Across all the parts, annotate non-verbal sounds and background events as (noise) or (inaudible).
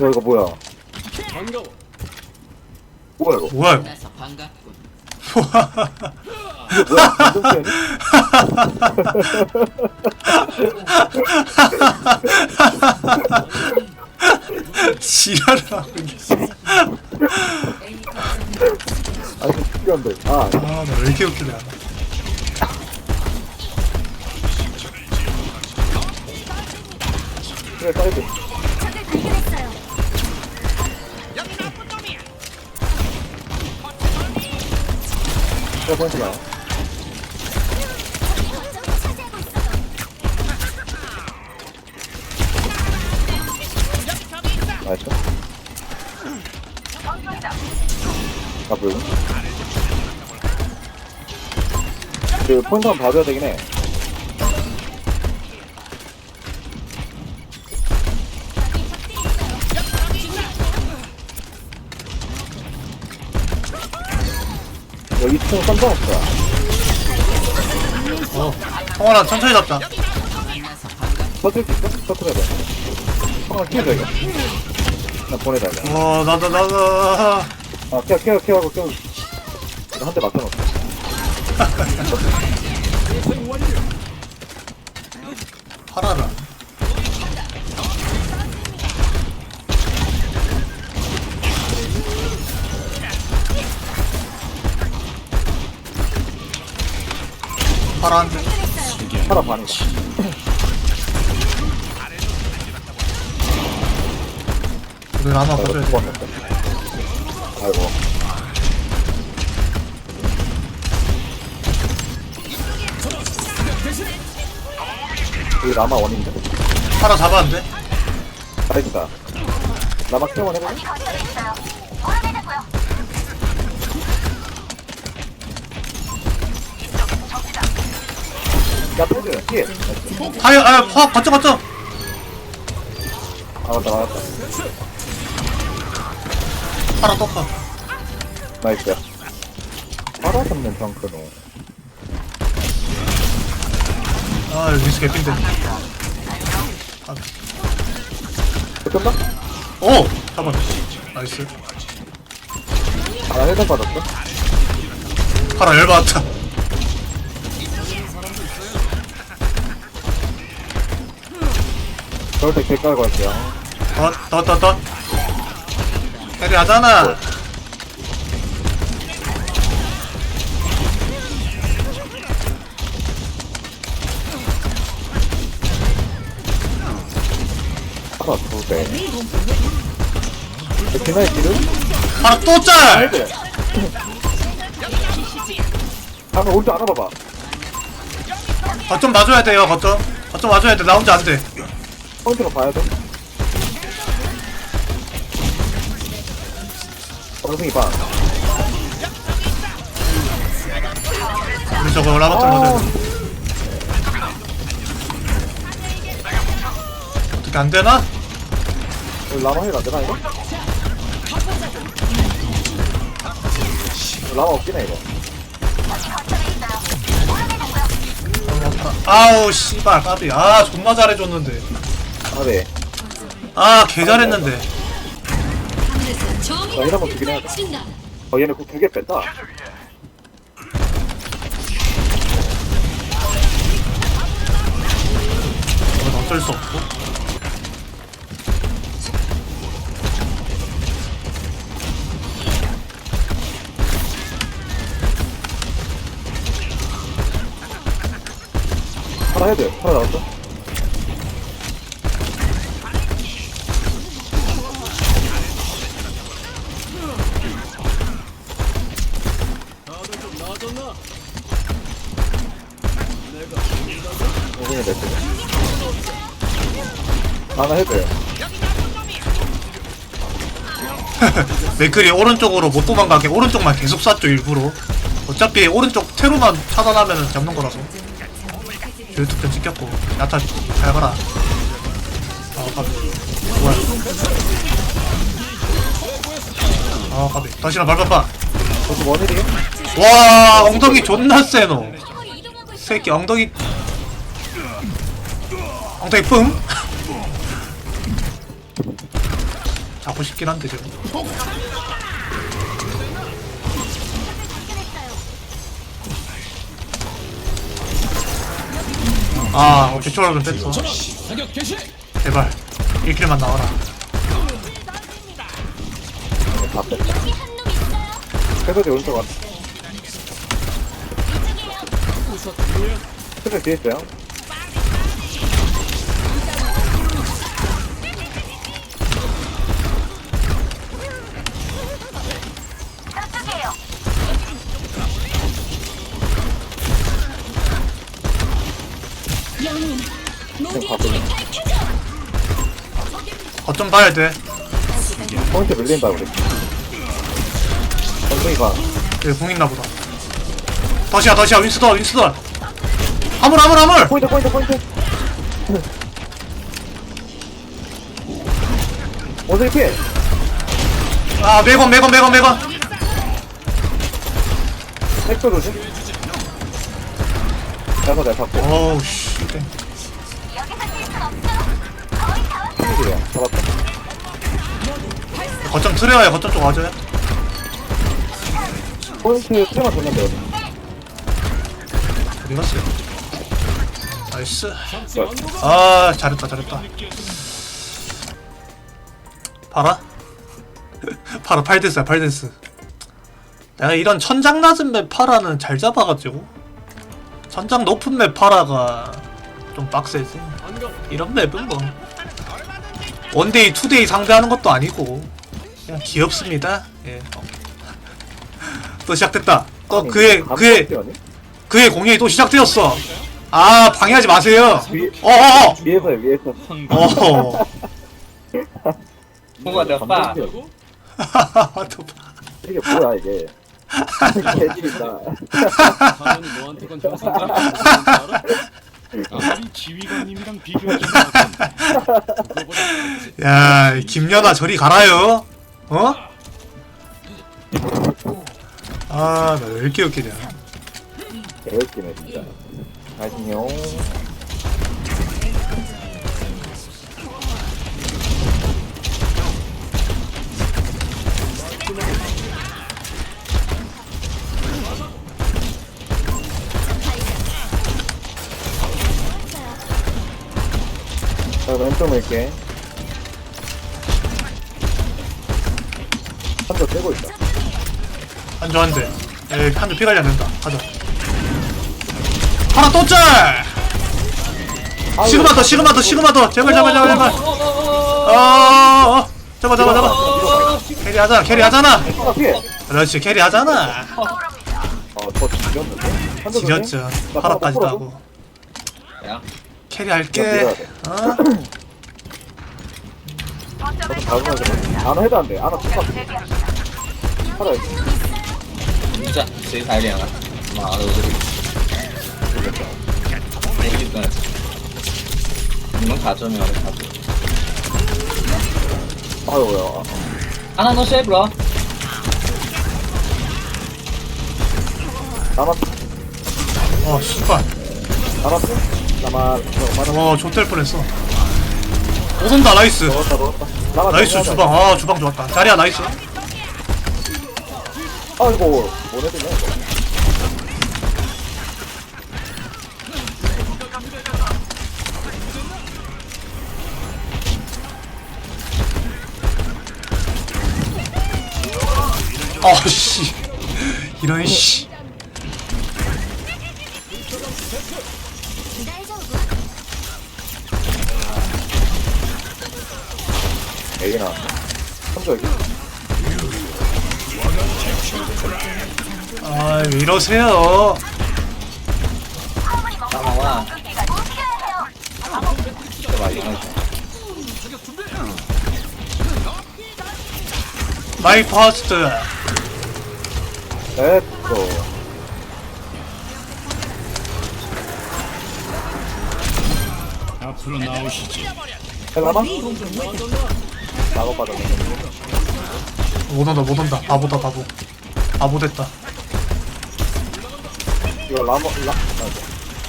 야 이거 뭐야? 뭐야 이거? 뭐야 이거? 반갑군. (laughs) (laughs) 뭐야 지랄을 하고 있어 아니 특이한데. 아. 아 나 왜 이렇게 웃기냐. 그래 사이드 적을 발견했어요. 아 불. 그 포인트 한번 봐줘야 되긴 해. 여기 2층 깜짝 없다. 어. 성원아 천천히 잡자. 터질 수 있어? 터트려야 돼. 형아 키워줘 이거. 나 이거 와 나다 나다 아 케어 케어 케어하고 케어 한대 맞춰놓자 팔아라 파란 하나 반이다 우리 하나 가져야 두번 돼 아이고. 여기 라마 원인데. 파라 잡았는데? 잘했다. 라마 케어만 해봐 야 패드 피해. 아유 아유 파 거점 거점 아 맞다 맞다 파라 떡파. 나이스. 바로 잡는 덩크노 아 미스 개핀데. 끝나? 오! 잡았네 나이스. 아 헬멧 받았어? 파라 열받았다. 저럴 때 개깔고 할게요. 더 더 더 더 하잖아. 하나 두대. 기나의 길은? 파라 또짤! 헤드 한번 오른쪽 알아봐봐. 거점 봐줘야 돼요 거점. 거점 봐줘야 돼 나 혼자 안 돼. 포인트로 봐야 돼 원숭이 봐 우리 저거 라마트 맞아야 돼 어떻게 안 되나? 여기 라마 힐 안되나 이거? 라마 없긴 해 이거. 아우 씨발 까비. 아 존나 잘해줬는데. 아 네 아 개 잘했는데 나힐 한번 주긴 해야 돼어 얘네 그 두개 뺐다. 이건 어쩔 수 없고. 하나 헤드 하나 나왔어 하나 헤드 (laughs) 맥클이 오른쪽으로 못 도망가게 오른쪽만 계속 쐈죠 일부러. 어차피 오른쪽 테로만 차단하면 잡는 거라서. 교육특편 찍혔고 야타 잘 가라. 아 까비. 뭐야. 아 까비. 다시나 밟아봐 저도 원일이에요? 와 엉덩이 존나 세노. 새끼 엉덩이. 엉덩이 뿜 잡고 싶긴 한데 지금 아 오케이 초월을 뺐어 제발 1킬만 나와라. 패거지 오른쪽 왔. 패거 뒤에 있어요? 길을 밝혀줘. 거점 봐야 돼 포인트 밀린다 우리. 엉덩이가 여기 궁 있나 보다 더시야 더시야 윈스더 윈스더 화물 화물 화물 포인트 포인트 포인트. 원숭이 피해. 아 매건 매건 매건 매건 엑소 조심. 내가 내가 잡고. 어우 씨 포인트야. 잡았다. 거점 트레어야 거점 쪽 와줘요. 포인트 테마 줬는데. 어디 갔어요 나이스. 아 잘했다 잘했다. 봐라. 봐라 8데스야 8데스. 내가 이런 천장 낮은 맵 파라는 잘 잡아가지고 천장 높은 맵 파라가 좀 빡세지. 이런 맵은 뭐 원데이 투데이 상대하는 것도 아니고 그냥 귀엽습니다 예. (laughs) 또 시작됐다 또 아니, 그의 그의 그의 공연이 또 시작되었어. 아 방해하지 마세요. 위, 어어어. 위에서요 위에서. 어. 뭐가 더 빠? 또 봐. 이게 뭐야 이게. (laughs) 개질이다. 너한테 건 (laughs) 지휘관님이랑 야 김연아 저리 가라요. 어? 아 나 왜 이렇게 웃기냐. 개웃기네 진짜. 안녕. 자, 왼쪽 밀게. 한대 떼고 있다. 한조 한대. 에이 한조 피 관리 안 된다. 가자. 하나 또 짤. 시그마 더 시그마 더 시그마 더 제발 제발 제발 제발. 어. 잡아 잡아 잡아. 캐리 하잖아 캐리 하잖아. 아, 피해! 그렇지 캐리 하잖아. 어, 저 지렸는데? 한대 지렸죠. 하나까지 따고. 야, 캐리 할게. 어? 안 해도 안 돼. 안 하고 똑같아. 살아 진짜 제일 달리하나? 막 모르겠다. 모르겠다. 이건 가점이야, 가점. 아이고야. 하나 더 쉐브라. 남았, 어 씨발 남았어. 남아, 남아, 와 좆될 뻔했어 오선다 나이스 먹었다, 먹었다. 남아, 나이스 주방 아 주방 좋았다 자리야 나이스 아이고, 보내드네. 이거. 아 씨. 이런 씨. 에이 나왔네. 한조 여기. 아 이러세요 나와. 마이 퍼스트 됐고. 앞으로 나오시지 잠깐만. 나못 온다 못 온다 바보다 바보 바보 됐다 이거 라모, 라,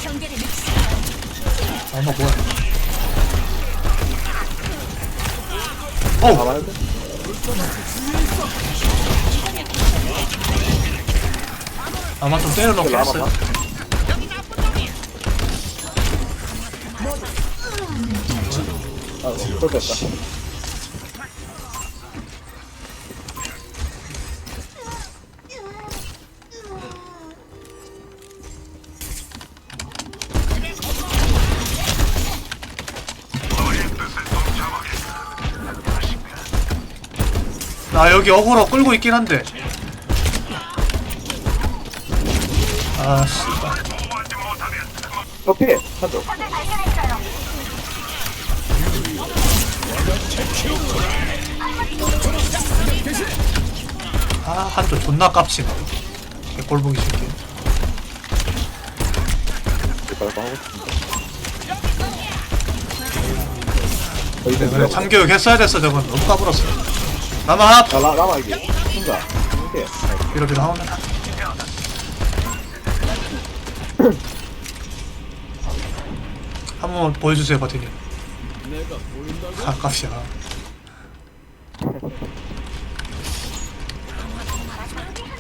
경계를 늦추지 얼마 뭐야 어우 잡아야 돼? 아마 좀 라마 했어요 봐. 아, 또 됐다. 나 여기 어그로 끌고 있긴 한데. 아 씨발. 저 피해, 한쪽. 아 한조 존나 깝치네. 개꼴 보기 싫게. 이거 하고. 어, 이제 그래 참교육 했어야 됐어 저건. 너무 까불었어 나만 하나 야, 라, 라마 이게. 혼자. 피해. 밀어 밀어 하면 한 번만 보여주세요 버티님 아깝이야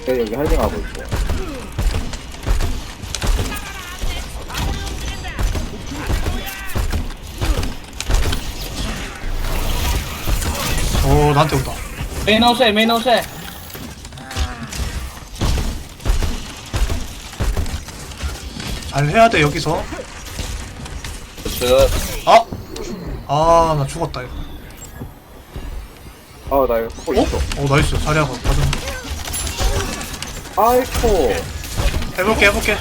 내 여기 할딩하고 있고. 오 나한테 온다 메인 하우스에 메인 하우스에. 잘 해야 돼 여기서. 그렇죠. 아, 저 아나 죽었다 이거. 아, 나 이거 포 있어. 어? 어 나이스. 자리하고 가자. 아이코. 해볼게 해볼게.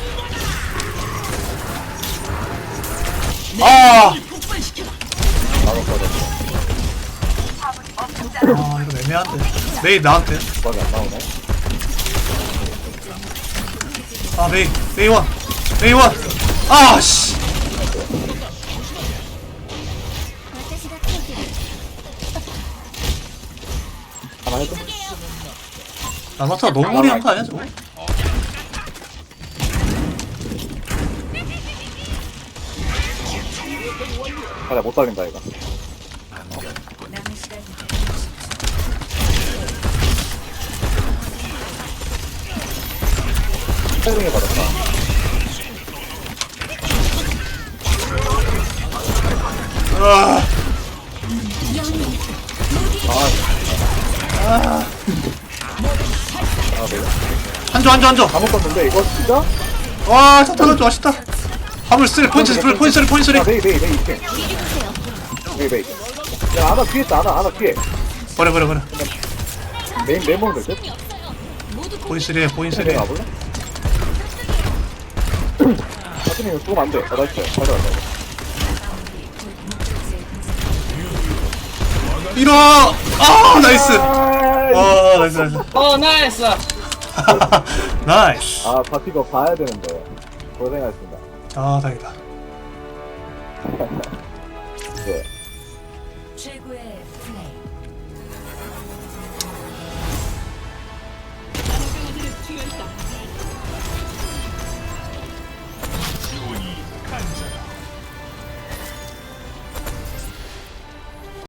아! 나도 꺼졌어. 아 애매한데. 메이 나한테. 뭐가 안 나오네 아 메이 메이 원. 메이 원. 아씨. 가만 해줘 나사타 너무 무리한 거 아니야 저거? 아나못 살린다 이거. 패링이 받았다. 아, 아, 네. 한조 한조 한조 다 먹었는데, 이거 진짜? 와 사탄 한조 맛있다 화물 쓸 포인트 쓸 포인트 쓸 포인트 아, 쓸 메이, 메이, 메이, 이렇게. 메이, 메이. 야, 아나 뒤에 있다, 아나, 아나 뒤에. 버려 버려 버려 메인, 메인? 힘이 없어요 모두 포인트 쓸에 포인트 메인 쓸에 가볼래? 하트님 이거 죽으면 안 돼. 아, 나이스. 가져가자. 밀어 아 나이스 아, 와 나이스 나이스 哦 nice (laughs) 나이스 아, 바티거 봐야 되는데. 고생하셨습니다. 아 다행이다 네.